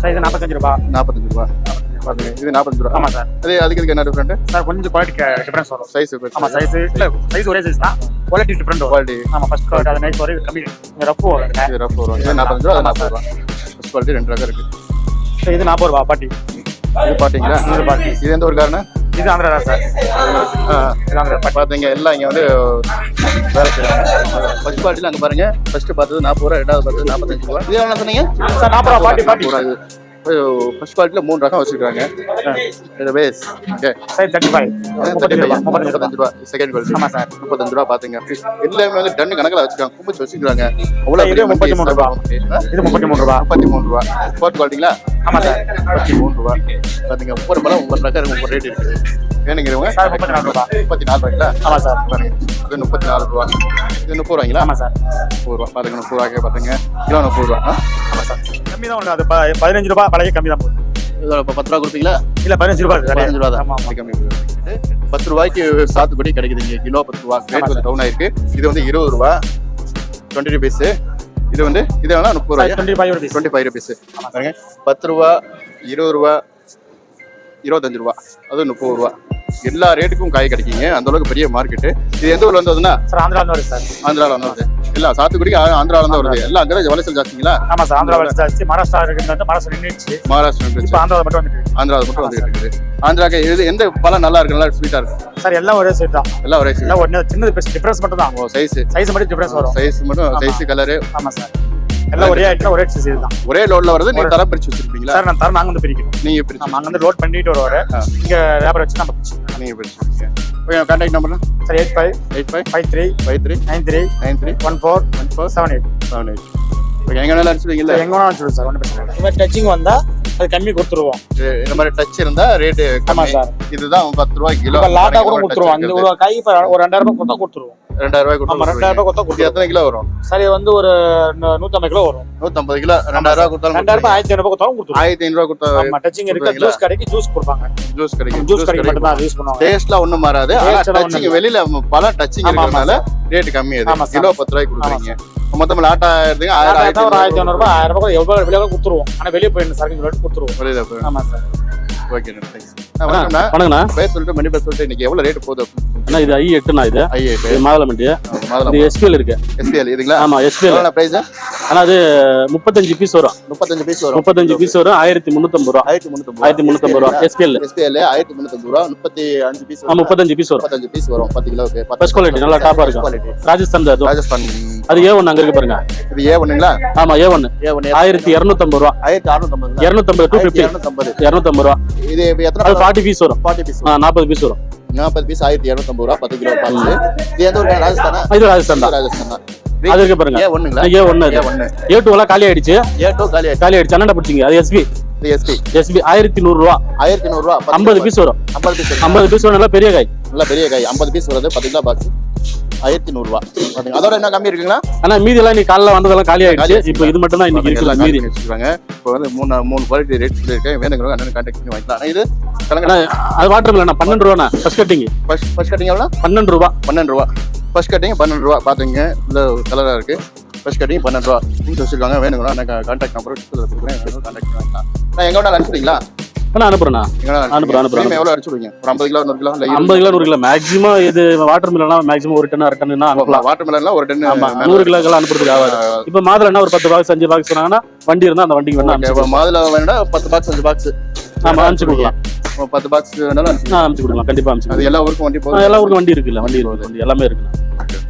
Speaker 7: சார் இது நாற்பத்தஞ்சு ரூபா.
Speaker 1: நாற்பத்தஞ்சு ரூபா. பாத்துங்க இது நாற்பத்தஞ்சு ரூபா.
Speaker 7: ஆமா சார்.
Speaker 1: அதே அதுக்கு இதுக்கு என்ன டிஃப்ரெண்ட்
Speaker 7: சார் கொஞ்சம் குவாலிட்டி டிஃபரன்ஸ் வரும்.
Speaker 1: சைஸ்
Speaker 7: ஆமா சைஸ் இல்ல சைஸ் ஒரே சைஸ் தான். குவாலிட்டி டிஃபரெண்ட் வரும்.
Speaker 1: குவாலிட்டி
Speaker 7: ஆமா ஃபர்ஸ்ட் குவாலிட்டி அது நைஸ் வரைக்கும் கம்மி ரஃப் வரும்.
Speaker 1: ரஃப் வரும். நாற்பத்தஞ்சு ரூபா நாற்பது ரூபா. ஃபர்ஸ்ட் குவாலிட்டி ரெண்டு ரகம் இருக்கு.
Speaker 7: இது நாற்பது ரூபா பாட்டி.
Speaker 1: இது பாத்தீங்களா
Speaker 7: இது பாட்டி.
Speaker 1: இது எந்த ஒரு காரணம்
Speaker 7: இது ஆந்திரா தான் சார். இது ஆந்திரா. பாட்டி
Speaker 1: பாத்தீங்க எல்லாம் இங்க வந்து வேலை செய்றாங்க. ஃபர்ஸ்ட் குவாலிட்டில அங்க பாருங்க. ஃபர்ஸ்ட் பார்த்தது நாற்பது ரூபா ரெண்டாவது பார்த்தது நாற்பத்தஞ்சு ரூபா. இது என்ன சொன்னீங்க?
Speaker 7: சார் நாற்பது ரூபா பாட்டி பாட்டி.
Speaker 1: ஃபர்ஸ்ட் குவாலிட்டில மூணு ரகம் வச்சிருக்காங்க. இது base okay
Speaker 7: size thirty five முப்பத்தஞ்சு ரூபா. முப்பத்தஞ்சு
Speaker 1: செகண்ட் குவாலிட்டி
Speaker 7: ஆமா சார்.
Speaker 1: முப்பத்தஞ்சு ரூபா பாத்துங்க. எல்லாமே வந்து டன் கணக்கில் வச்சிருக்காங்க. கும்பிச்சு வச்சிருக்காங்க. அவ்வளவு
Speaker 7: இது
Speaker 1: பெரிய
Speaker 7: முப்பத்தி மூணு ரூபா. இது முப்பத்தி மூணு ரூபா.
Speaker 1: முப்பத்தி மூணு ரூபா. ஃபோர்த் குவாலிட்டிங்களா
Speaker 7: ஆமா சார்.
Speaker 1: முப்பத்தி மூணு ரூபா. பாத்தீங்க ஒவ்வொரு பழம் ஒவ்வொரு ரகம் ஒவ்வொரு ரேட் இருக்குது வேணுங்கிறவங்க
Speaker 7: சார் முப்பத்தி நாலு ரூபா.
Speaker 1: முப்பத்தி நாலு ரூபாய்ங்களா
Speaker 7: ஆமா சார்.
Speaker 1: இது முப்பத்தி நாலு ரூபா. இது முப்பது ரூபாய்ங்களா
Speaker 7: ஆமா சார்.
Speaker 1: முப்பது ரூபா. பாருங்க முப்பது ரூபாய்க்கு பாத்துங்க. கிலோ முப்பது ரூபா. ஆ?
Speaker 7: ஆமா சார். கம்மி தான் அது பதினஞ்சு ரூபா பழைய கம்மி தான் போகுது.
Speaker 1: இதோட இப்போ பத்து ரூபா
Speaker 7: இல்ல பதினஞ்சு ரூபா இருக்கு
Speaker 1: பதினஞ்சு ரூபா தான். கம்மி. பத்து ரூபாய்க்கு சாத்துக்குடி கிடைக்குது இங்க கிலோ பத்து ரூபா ரேட் கொஞ்சம் டவுன் ஆயிருக்கு. இது வந்து இருபது ரூபா டுவெண்ட்டி ருபீஸ் இது வந்து இது வேணா முப்பது ரூபாய்?
Speaker 7: Twenty five rupees
Speaker 1: twenty five rupees பாருங்க பத்து ரூபா இருபது ரூபா இருபத்தஞ்சு ரூபா அது முப்பது ரூபா. எல்லா ரேட்டுக்கும் காய் கிடைக்குங்க. அந்த அளவுக்கு பெரிய மார்க்கெட்டு இது எந்த ஊர்ல வந்ததுன்னா
Speaker 7: சார் ஆந்திரா வந்து வருது சார்.
Speaker 1: ஆந்திரால வந்து வருது. இல்ல சாத்துக்குடிக்கு ஆ- ஆந்திரால இருந்து வருது. எல்லாம் அங்கதான் விளைச்சல் ஜாஸ்திங்களா?
Speaker 7: ஆமா சார் ஆந்திரா வந்து ஜாஸ்தி. மகாராஷ்டிரா இருக்கு வந்து மகாராஷ்டிரா நின்றுச்சு
Speaker 1: மகாராஷ்டிரா
Speaker 7: இப்போ ஆந்திரா மட்டும் வந்துட்டு இருக்கு.
Speaker 1: ஆந்திராவில் மட்டும் வந்துட்டு இருக்குது. ஆந்திராக்கு இது எந்த பழம் நல்லா இருக்கு? நல்லா ஸ்வீட்டா இருக்கும்
Speaker 7: சார் எல்லாம் ஒரே சைட் தான்.
Speaker 1: எல்லாம் ஒரே
Speaker 7: எல்லாம் ஒண்ணு சின்னது டிஃபரன்ஸ் மட்டும் தான்
Speaker 1: சைஸ்
Speaker 7: சைஸ் மட்டும் டிஃபரன்ஸ் வரும்.
Speaker 1: சைஸ் மட்டும். சைஸ் கலரு
Speaker 7: ஆமா சார். எல்லாம் ஒரே ஐட்டம் ஒரே சைஸ் தான்.
Speaker 1: ஒரே லோட்ல வருது நீங்க தரம் பிரிச்சு வச்சிருப்பீங்களா?
Speaker 7: சார் நான் தரம் நாங்க வந்து பிரிக்கணும்
Speaker 1: நீங்க பிரிச்சு
Speaker 7: நம்ம அங்க வந்து லோட் பண்ணிட்டு வருவாரு. இங்க வியாபாரம் வச்சு நம்ம பிரிச்சுக்கலாம்.
Speaker 1: நீங்க பிரிச்சு okay contact number
Speaker 7: sir eight five
Speaker 1: eight five
Speaker 7: five three
Speaker 1: five three
Speaker 7: nine three
Speaker 1: nine three
Speaker 7: one four
Speaker 1: one four
Speaker 7: seven eight
Speaker 1: seven eight okay எங்க வேணாலும் அனுப்பிச்சுவீங்கல்ல
Speaker 7: எங்க வேணாலும் சொல்லுங்க சார் ஒன்றும் பிரச்சனை இல்லை. இந்த மாதிரி டச்சிங் வந்தா அது கம்மி கொடுத்துருவோம்.
Speaker 1: இந்த மாதிரி டச் இருந்தா ரேட்டு
Speaker 7: ஆமா சார்.
Speaker 1: இதுதான் பத்து ரூபாய் கிலோ.
Speaker 7: இப்போ லாட்டா கூட கொடுத்துருவோம். அந்த ஒரு கை இப்போ ஒரு ரெண்டாயிரம் ரூபாய் கொடுத்தா கொடுத்துருவோம்.
Speaker 1: ரெண்டாயிரம் ரூபாய்
Speaker 7: ஆமா ரெண்டாயிரம்
Speaker 1: கொடுத்து
Speaker 7: ரூபாய் கொடுத்தா
Speaker 1: எத்தனை கிலோ வரும்?
Speaker 7: சார் இது வந்து ஒரு நூத்தம்பது கிலோ வரும்.
Speaker 1: நூத்தம்பது கிலோ ரெண்டாயிரம் ரூபாய் கொடுத்தாலும்
Speaker 7: ரெண்டாயிரம் ரூபாய் ஆயிரத்தி ஐநூறு கொடுத்தாலும் கொடுத்துருவோம்.
Speaker 1: ஆயிரத்தி ஐநூறு கொடுத்தா
Speaker 7: டச்சிங் இருக்கு? ஜூஸ் கடைக்கு ஜூஸ் கொடுப்பாங்க.
Speaker 1: ஜூஸ் கிடைக்கும்
Speaker 7: ஜூஸ் கடைக்கு மட்டும் தான் யூஸ் பண்ணுவாங்க.
Speaker 1: டேஸ்ட்லாம் ஒண்ணும் மாறாது. டச்சிங் வெளியில பழம் டச்சிங் இருக்கிறதுனால ரேட் கம்மி
Speaker 7: சார்.
Speaker 1: கிலோ பத்து ரூபாய்க்கு கொடுக்குறீங்க. மொத்தம் லாட்டா எடுத்தீங்க ஆயிரம்
Speaker 7: ஆயிரத்தி ஒரு ஆயிரத்தி ஐநூறுபா ஆயிரம் ரூபாய் எவ்வளவு வெளியே கொடுத்துருவோம். ஆனா வெளியே சரக்கு சொல்லிட்டு கொடுத்துருவோம்.
Speaker 1: வெளியில போய்
Speaker 7: ஆமா சார்
Speaker 1: ஓகே தேங்க்ஸ்
Speaker 2: வணக்கண்ணா
Speaker 1: பேர் சொல்லிட்டு மணி பேர் சொல்லிட்டு இன்னைக்கு எவ்வளவு ரேட் போகுது?
Speaker 2: அண்ணா இது ஐ எட்டுண்ணா இது.
Speaker 1: மாதம்
Speaker 2: இது எஸ்பிஎல் இருக்கு.
Speaker 1: எஸ்பிஎல் இதுங்களா?
Speaker 2: ஆமா எஸ்பிஎல்
Speaker 1: பிரைஸ்
Speaker 2: ஆனா அது முப்பத்தஞ்சு பீஸ் வரும்.
Speaker 1: முப்பத்தஞ்சு பீஸ் வரும்.
Speaker 2: முப்பத்தஞ்சு பீஸ் வரும். ஆயிரத்தி முந்நூத்தம்பது ரூபா.
Speaker 1: ஆயிரத்தி
Speaker 2: ஆயிரத்தி முந்நூத்தம்பது ரூபா. எஸ்பிஎல்
Speaker 1: எஸ்பிஎல் ஆயிரத்தி முந்நூத்தம்பது ரூபா. முப்பத்தி அஞ்சு பீஸ்
Speaker 2: முப்பத்தஞ்சு பீஸ் வரும்.
Speaker 1: முப்பத்தஞ்சு பீஸ் வரும். பத்து கிலோ
Speaker 2: ஃபர்ஸ்ட் குவாலிட்டி நல்லா டாப்பா இருக்கும். ராஜஸ்தான்.
Speaker 1: ராஜஸ்தான்
Speaker 2: அது ஏ ஒன்று அங்க இருக்கு பாருங்க.
Speaker 1: இது ஏ ஒண்ணுங்களா
Speaker 2: ஆமா ஏ ஒன்று
Speaker 1: ஏ ஒன்று
Speaker 2: ஆயிரத்தி இரநூத்தம்பது ரூபா.
Speaker 1: ஆயிரத்தி அறுநூத்தம்பது
Speaker 2: இரநூத்தம்பது டூ ஃபிஃப்டி
Speaker 1: இரநூத்தம்பது
Speaker 2: இரநூத்தம்பது ரூபா.
Speaker 1: இது இப்ப
Speaker 2: அது
Speaker 1: எத்தனை
Speaker 2: ஃபார்ட்டி பீஸ் வரும்.
Speaker 1: ஃபார்ட்டி பீஸ்
Speaker 2: ஆ நாற்பது பீஸ் வரும்.
Speaker 1: நாற்பது பீஸ் ஆயிரத்தி இரநூத்தம்பது ரூபா பத்து கிலோ பாக்ஸ். இது எந்த ஒரு ராஜஸ்தானா?
Speaker 2: இது ராஜஸ்தான் தான்.
Speaker 1: ராஜஸ்தான் தான்.
Speaker 2: அது இருக்கு பாருங்க.
Speaker 1: ஏ ஒண்ணுங்களா
Speaker 2: ஏ ஒன்று
Speaker 1: ஏ ஒண்ணு
Speaker 2: ஏ டூ எல்லாம் காலி ஆயிடுச்சு.
Speaker 1: ஏ டூ காலி
Speaker 2: காலி ஆயிடுச்சு. அண்ணா பிடிச்சிங்க. அது எஸ்பி
Speaker 1: எஸ்பி
Speaker 2: எஸ்பி ஆயிரத்தி நூறுரூவா.
Speaker 1: ஆயிரத்தி நூறு ரூபா
Speaker 2: ஐம்பது பீஸ் வரும்.
Speaker 1: ஐம்பது பீஸ்
Speaker 2: ஐம்பது பீஸ் வரும். நல்லா பெரிய காய்.
Speaker 1: நல்ல பெரிய காய். ஐம்பது பீஸ் வருது பத்து கிலோ பாக்ஸ். ஆயிரத்தி நூறு ரூபா பாத்தீங்க அதோட என்ன கம்மி இருக்குங்களா?
Speaker 2: ஆனா மீதி எல்லாம் நீ காலைல வந்ததெல்லாம் காலி ஆயிடுச்சு.
Speaker 1: காலி
Speaker 2: இப்போ இது மட்டும் தான் இன்னைக்கு இருக்குது மீதி.
Speaker 1: வச்சிருக்காங்க. இப்போ வந்து மூணு மூணு குவாலிட்டி ரேட் சொல்லியிருக்கேன் வேணுங்கிறவங்க அண்ணன் கான்டாக்ட் பண்ணி வாங்கிக்கலாம். இது
Speaker 2: அண்ணா, அது வாட்டர் மில்லண்ணா பன்னெண்டு ரூபாண்ணா first cutting
Speaker 1: first first cutting எவ்வளோ?
Speaker 2: பன்னெண்டு ரூபா.
Speaker 1: பன்னெண்டு ரூபா. ஃபர்ஸ்ட் கட்டிங் பன்னெண்டு ரூபா. பாத்துங்க இந்த கலராக இருக்கு. ஃபர்ஸ்ட் கட்டிங் பன்னெண்டு ரூபா. வச்சிருக்காங்க வேணுங்களா நான் கான்டாக்ட் நம்பர் கொடுக்குறேன். கான்டாக்ட் பண்ணி வாங்கிக்கலாம். நான் எங்க வேணாலும் அனுப்பிச்சிங்களா
Speaker 2: அனுப்புறேண்ணா.
Speaker 1: வேணாலும்
Speaker 2: அனுப்புறேன், அனுப்புறேன்,
Speaker 1: எவ்வளோ அனுப்பிச்சுடுவீங்க ஒரு ஐம்பது கிலோ நூறு கிலோ இல்லை
Speaker 2: ஐம்பது கிலோ நூறு கிலோ. மேக்ஸிமம் இது வாட்டர் மில்லனா மேக்ஸிமம் ஒரு டன் அரை டன்னா அனுப்பலாம்.
Speaker 1: வாட்டர் மெலன்லாம் ஒரு
Speaker 2: ஆமா நூறு கிலோக்கெல்லாம் அனுப்புறதுக்கு ஆகாது. இப்போ மாதுளை ஒரு பத்து பாக்ஸ் அஞ்சு பாக்ஸ் சொன்னாங்கன்னா வண்டி இருந்தா அந்த வண்டிக்கு வேணா
Speaker 1: மாதுளை வேணும்னா பத்து பாக்ஸ் அஞ்சு பாக்ஸ்
Speaker 2: ஆமா அனுப்பிச்சு கொடுக்கலாம்.
Speaker 1: பத்து பாக்ஸ் வேணாலும் அனுப்பிச்சு
Speaker 2: நான் கொடுக்கலாம். கண்டிப்பா அனுப்பிச்சு
Speaker 1: எல்லா ஊருக்கும் வண்டி
Speaker 2: ஆ, எல்லா ஊருக்கும் வண்டி இருக்குல்ல வண்டி இருக்கு வண்டி எல்லாமே இருக்குண்ணா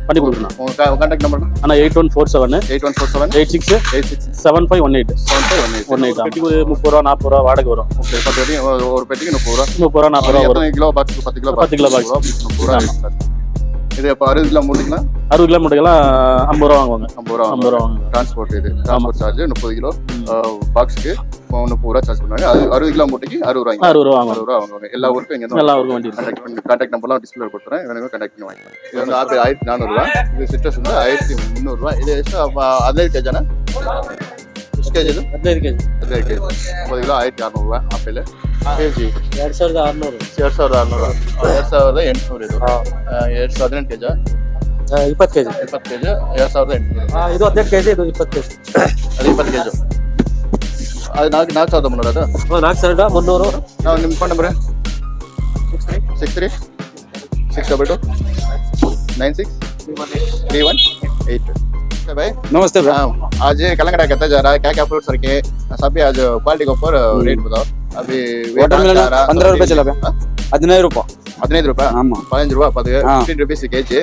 Speaker 2: பண்ணி கொடுக்கணும்
Speaker 1: உங்க கான்டாக்ட் நம்பர்
Speaker 2: ஆனா eight one four seven
Speaker 1: eight one four seven
Speaker 2: eight six
Speaker 1: eight six
Speaker 2: seven five one eight
Speaker 1: seven five one eight
Speaker 2: one eight பெட்டிக்கு ஒரு முப்பது ரூபா நாற்பது ரூபா வாடகை வரும்.
Speaker 1: ஓகே பத்து ஒரு- பெட்டிக்கு முப்பது ரூபா.
Speaker 2: முப்பது ரூபா நாற்பது ரூபா
Speaker 1: கிலோ பாக்ஸ் பத்து கிலோ
Speaker 2: பத்து கிலோ box.
Speaker 1: முப்பது ரூபா. இது இப்போ அறுபது கிலோ மூணுங்களா
Speaker 2: அறுபது கிலோமீட்டருக்கெல்லாம் ஐம்பது ரூபா வாங்குவாங்க.
Speaker 1: ஐம்பது ரூபா
Speaker 2: ஐம்பது ரூபா வாங்குவாங்க.
Speaker 1: டிரான்ஸ்போர்ட் இது. டிரான்ஸ்போர்ட் சார்ஜ் முப்பது கிலோ. பாக்ஸுக்கு முப்பது ரூபா சார்ஜ் பண்ணுவாங்க. அது அறுபது கிலோ மூட்டைக்கு அறுபது ரூபாய்ங்க
Speaker 2: அறுபது ரூபா
Speaker 1: அறுபது ரூபா வாங்குவாங்க. எல்லா ஊருக்கும் இங்கே
Speaker 2: எல்லா ஊருக்கும் வண்டி
Speaker 1: கான்டாக்ட் பண்ணி கான்டாக்ட் நம்பர்லாம் டிஸ்பிளே கொடுத்துறேன். வேணுங்க கான்டாக்ட் பண்ணி வாங்கிக்கலாம். இது வந்து ஆயிரத்தி நானூறுரூவா இது சிட்ரஸ் வந்து ஆயிரத்தி முந்நூறுரூவா இது எக்ஸ்ட்ரா பதினேழு ಸಿಕ್ಸ್ ಕೆ ಜಿದು
Speaker 2: ಹದಿನೈದು ಕೆ
Speaker 1: ಜಿ ಹದಿನೈದು ಕೆ ಆಯ್ತು ಆರ್ನೂರು ರೂಪಾಯಿ ಕೆ ಜಿ
Speaker 2: ಎರಡು ಸಾವಿರದ ಆರುನೂರು.
Speaker 1: ಎರಡು ಸಾವಿರದ ಎರಡು ಸಾವಿರದ ಇದು. ಎರಡು ಸಾವಿರದ
Speaker 2: ಹದಿನೆಂಟು ಇದು
Speaker 1: ಕೆ ಜಿ ಇದು ನಾಲ್ಕು ನಾಲ್ಕು ಸಾವಿರದ ನಾವು ನಿಮ್ಮ phone six three six three six double two
Speaker 4: नमस्ते भैया
Speaker 1: हाँ, आज कलंगड़ा कहता जा रहा है क्या क्या फ्रूट्स रखे हैं? सभी आज क्वालिटी के ऊपर रेट बताओ अभी
Speaker 4: ವಾಟರ್ಮೆಲನ್ ಪಂದ್ರ ರೂಪಾಯಿ ಚಲ ಭಯ್ಯ ಹದಿನೈದು ರೂಪಾಯಿ
Speaker 1: ಹದಿನೈದು ರೂಪಾಯಿ
Speaker 4: ஆமா
Speaker 1: பதினஞ்சு ரூபா பத்து
Speaker 4: ஆ.
Speaker 1: Fifteen rupees KG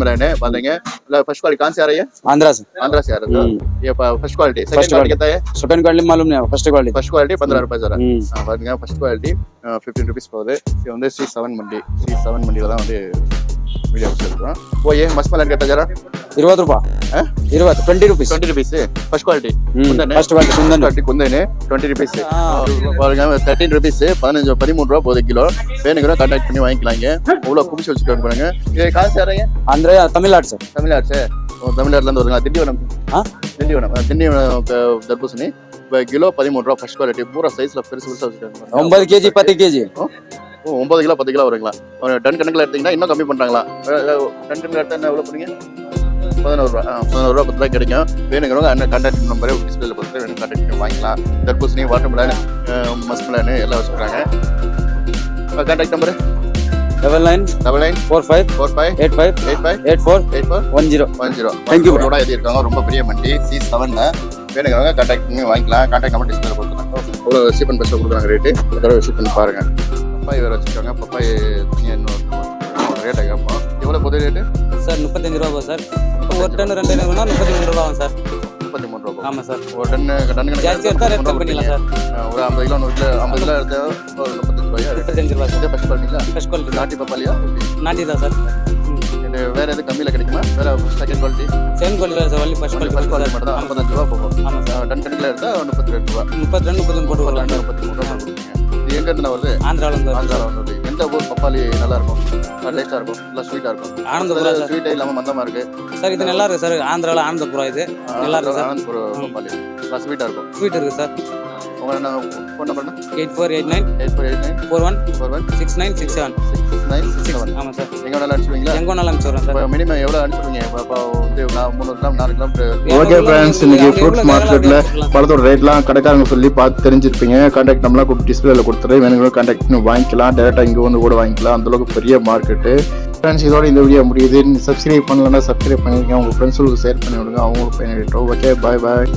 Speaker 1: watermelon பாத்தீங்க இல்ல ஃபர்ஸ்ட் குவாலிட்டி कौन से आ रही है
Speaker 4: आंध्रा से
Speaker 1: आंध्रा से आ रहा है ये first quality second
Speaker 4: First
Speaker 1: quality
Speaker 4: quality.
Speaker 1: कितना है
Speaker 4: सेकंड क्वालिटी मालूम नहीं फर्स्ट क्वालिटी
Speaker 1: ஃபர்ஸ்ட் குவாலிட்டி पंद्रह रुपए जरा
Speaker 4: ம்
Speaker 1: ஆ, பாருங்க ஃபர்ஸ்ட் குவாலிட்டி ஃபிஃப்டீன் ருபீஸ் போகுது இது வந்து C seven mandi C seven மண்டியில் தான் வந்து మీడియం సైజ్ ఓ
Speaker 4: ఏ మస్మల్
Speaker 1: అని
Speaker 4: కట్టా జరా ఇరవై
Speaker 1: రూపాయ ఇరవై twenty rupees rupees
Speaker 4: rupees first quality
Speaker 1: first quality కుందని quality కుందని தேர்ட்டின் ருபீஸ் பதினஞ்சு பதிமூணு ரூபா போகுது கிலோ. வேணுங்கிற கான்டாக்ட் பண்ணி வாங்கிக்கலாங்க அவ்வளோ குமிச்சு வச்சுட்டு பாருங்க. இது காசு யாரைங்க
Speaker 4: அந்த தமிழ்நாடு சார்.
Speaker 1: தமிழ்நாடு சார். தமிழ்நாட்டுல இருந்து வருங்க திண்டிவனம். திண்டிவனம். திண்டிவனம் தர்பூசணி. கிலோ பதிமூணு ரூபா ஃபர்ஸ்ட் குவாலிட்டி பூரா சைஸ்ல பெருசு பெருசா வச்சுருக்காங்க
Speaker 4: ஒன்பது கேஜி பத்து
Speaker 1: கேஜி. ஒன்பது கிலோ பத்து கிலோ வருங்களா? டன் கணக்கில் எடுத்தீங்கன்னா இன்னும் கம்மி பண்ணுறாங்களா டன் கணக்கில் எடுத்தால் என்ன எவ்வளோ பண்ணுங்க பதினோருவா பதினோருவா பத்து ரூபா கிடைக்கும். வேணுங்கிறவங்க அண்ணன் கான்டாக்ட் நம்பரே டிஸ்பிளேல பார்த்து வேணும் கான்டாக்ட் வாங்கிக்கலாம். தர்பூசணி வாட்டர் மிலான் மஸ் மிலான் எல்லாம் வச்சுருக்காங்க. Contact number
Speaker 4: double nine
Speaker 1: double nine
Speaker 4: four five
Speaker 1: four five
Speaker 4: eight five
Speaker 1: eight five
Speaker 4: eight four
Speaker 1: eight four
Speaker 4: one zero
Speaker 1: one zero
Speaker 4: thank you
Speaker 1: கூட எழுதியிருக்காங்க ரொம்ப பெரிய வண்டி சி செவனில் வேணுங்கிறவங்க கான்டாக்ட் பண்ணி வாங்கிக்கலாம். கான்டாக்ட் நம்பர் டிஸ்பிளே கொடுத்துருக்காங்க அவ்வளோ ஷிப் பண்ணி பஸ்ஸில் கொடுக்குறாங்க ரேட்டு அதோட ஷிப் பண்ணி பாருங்கள் பப்பாய் வேறு வச்சுருக்காங்க. பப்பாய் தனியாக இன்னொரு ரேட்டை கேட்போம் எவ்வளோ பொது ரேட்டு
Speaker 8: சார் முப்பத்தஞ்சு ரூபா சார். ஒரு டன் ரெண்டு டன் வேணா முப்பத்தி மூணு ரூபா ஆகும் சார்.
Speaker 1: முப்பத்தி மூணு ரூபா
Speaker 8: ஆமாம் சார்.
Speaker 1: ஒரு டன்னு டன்னு
Speaker 8: ஜாஸ்தி எடுத்தா ரேட் பண்ணிக்கலாம் சார்.
Speaker 1: ஒரு ஐம்பது கிலோ நூறு கிலோ ஐம்பது கிலோ எடுத்தா ஒரு முப்பத்தஞ்சு ரூபாயா?
Speaker 8: முப்பத்தஞ்சு ரூபா சார்.
Speaker 1: ஃபஸ்ட் பண்ணிங்களா
Speaker 8: ஃபர்ஸ்ட் குவாலிட்டி
Speaker 1: நாட்டி பப்பாளியா?
Speaker 8: நாட்டி தான் சார்.
Speaker 1: வேற எது கம்மியில் கிடைக்குமா? வேற second quality
Speaker 8: second quality sir. Only first
Speaker 1: first quality
Speaker 8: quality
Speaker 1: மட்டும் தான் ஐம்பத்தஞ்சு ரூபா போகும்.
Speaker 8: ஆமாம் சார்.
Speaker 1: டன் கணக்கில் எடுத்தால் முப்பத்தி ரெண்டு ரூபா.
Speaker 8: முப்பத்தி ரெண்டு முப்பத்தி போட்டு வரலாம்
Speaker 1: முப்பத்தி மூணு ரூபா எங்க இருந்து வருது
Speaker 8: ஆந்திராவிலேருந்து
Speaker 1: ஆந்திராவில் வந்து எந்த ஊர் பப்பாளி நல்லா இருக்கும். இருக்கும் நல்லா இருக்கும்.
Speaker 8: ஆனந்தபுரா
Speaker 1: ஸ்வீட்டே இல்லாமல் மந்தமாக இருக்கு.
Speaker 8: சார் இது நல்லா இருக்கு சார். ஆந்திராவில் ஆனந்தபுரா இது. நல்லா இருக்கு சார்.
Speaker 1: ஆனந்த்புரம் பப்பாளி. நல்லா ஸ்வீட்டாக இருக்கும்.
Speaker 8: ஸ்வீட் இருக்கு
Speaker 1: sir. Phone number
Speaker 8: eight four eight nine
Speaker 1: eight four eight nine
Speaker 8: four one
Speaker 1: four one
Speaker 8: six nine six seven
Speaker 1: six nine six seven
Speaker 8: ஆமாம் சார்.
Speaker 1: எங்கே வேணாலும் அனுப்பிச்சுடுவீங்களா
Speaker 8: எங்கே வேணாலும் அனுப்பிச்சு சார்.
Speaker 1: மினிமம் எவ்வளோ அனுப்பிச்சுடுவீங்க இப்போ இப்போ வந்து நான் முந்நூறு கிலோ நாலு கிலோமீட்டர்
Speaker 5: ஓகே ஃப்ரெண்ட்ஸ் இன்னைக்கு ஃப்ரூட்ஸ் மார்க்கெட்ல பழத்தோட ரேட்லாம் கடைக்காரங்க சொல்லி பார்த்து தெரிஞ்சிருப்பீங்க. கான்டாக்ட் நம்மளாம் கூப்பிட்டு டிஸ்பிளேல கொடுத்துரு வேணுங்களும் கான்டாக்ட் பண்ணி வாங்கிக்கலாம். டேரெக்டாக இங்கே வந்து கூட வாங்கிக்கலாம். அந்த அளவுக்கு பெரிய மார்க்கெட்டு ஃப்ரெண்ட்ஸ் இதோட இந்த வீடியோ முடியுது. சப்ஸ்கிரைப் பண்ணலன்னா சப்ஸ்கிரைப் பண்ணிருக்கேன் உங்கள் ஃப்ரெண்ட்ஸுக்கு ஷேர் பண்ணி விடுங்க அவங்களுக்கு பயன்படுத்தோம் ஓகே பாய் பாய்